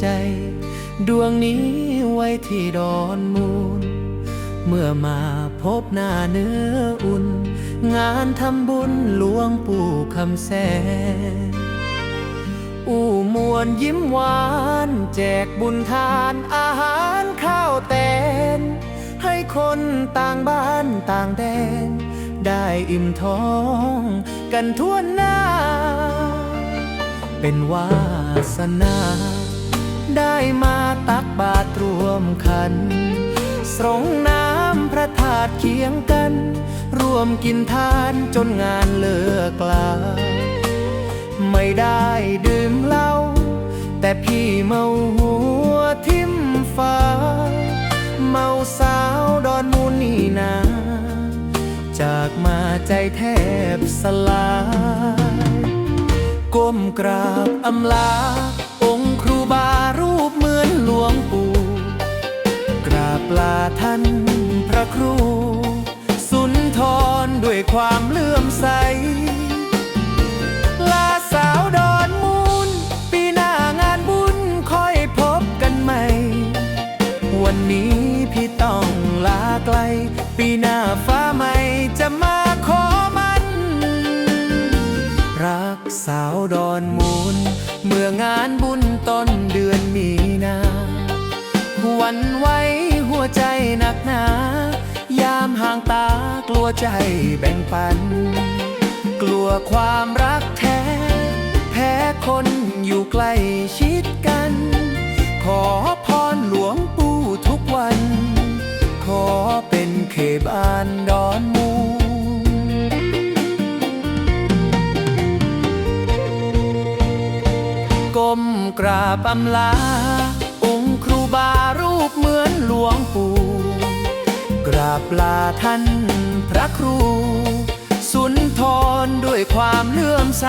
ใจ ดวงนี้ไว้ที่ดอนมูล เมื่อมาพบหน้าเนื้ออุ่น งานทำบุญหลวงปู่คำแสนอู้มวนยิ้มหวาน แจกบุญทานอาหารข้าวแตน ให้คนต่างบ้านต่างแดน ได้อิ่มท้องกันทั่วหน้า เป็นวาสนา ได้มาตักบาตรรวมขัน สรงน้ำพระธาตุเคียงกัน ร่วมกินทานจนงานเลิกลา ไม่ได้ดื่มเหล้าแต่พี่เมาหัวทิ่มฟ้า เมาสาวดอนมูลนี่นา จากมาใจแทบสลาย ก้มกราบอำลา กราบลาท่านพระครู สุนทรด้วยความเลื่อมใส ลาสาวดอนมูล ปีหน้างานบุญค่อยพบกันใหม่ วันนี้พี่ต้องลาไกล ปีหน้าฟ้าใหม่จะมาขอมัน รักสาวดอนมูล เมื่องานบุญ วันไหวหัวใจหนักหนา ยามห่างตากลัวใจแบ่งปัน กลัวความรักแท้ แพ้คนอยู่ใกล้ชิดกัน ขอพรหลวงปู่ทุกวัน ขอเป็นเขบานดอนมูก้มกราบอำลา องปู่กราบลาท่านพระครู สุนทรด้วยความเลื่อมใส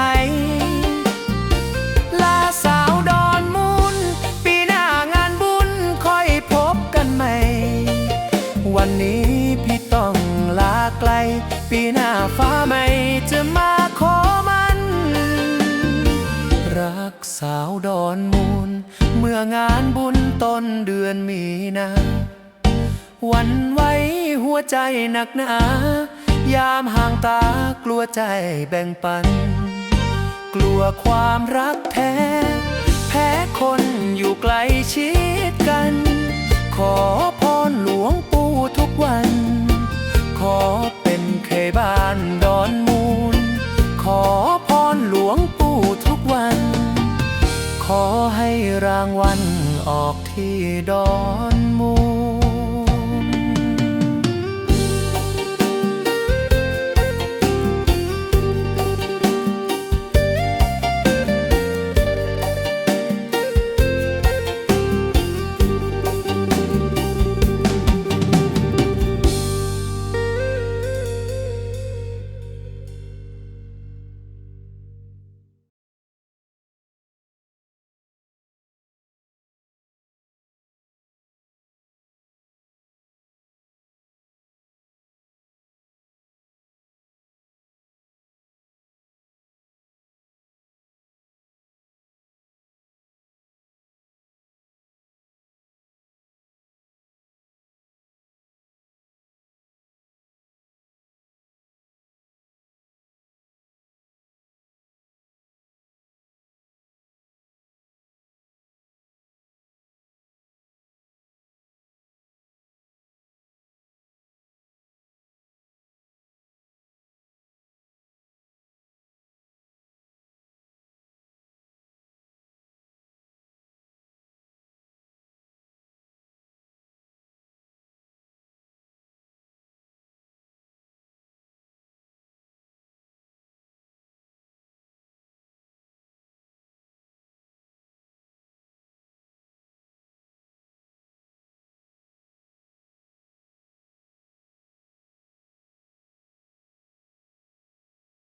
ลาสาวดอนมูล ปีหน้างานบุญค่อยพบกันใหม่ วันนี้พี่ต้องลาไกล ปีหน้าฟ้าใหม่จะมาขอมัน รักสาวดอนมูล เมื่องานบุญต้นเดือนมีนา วันไหวหัวใจหนักหนายามห่างตากลัวใจแบ่งปัน กลัวความรักแท้ แพ้คนอยู่ไกลชิดกัน ขอพรหลวงปู่ทุกวัน ขอเป็นเคยบ้านดอนมูล ขอพรหลวงปู่ทุกวัน ขอให้รางวัลออกที่ดอนมูล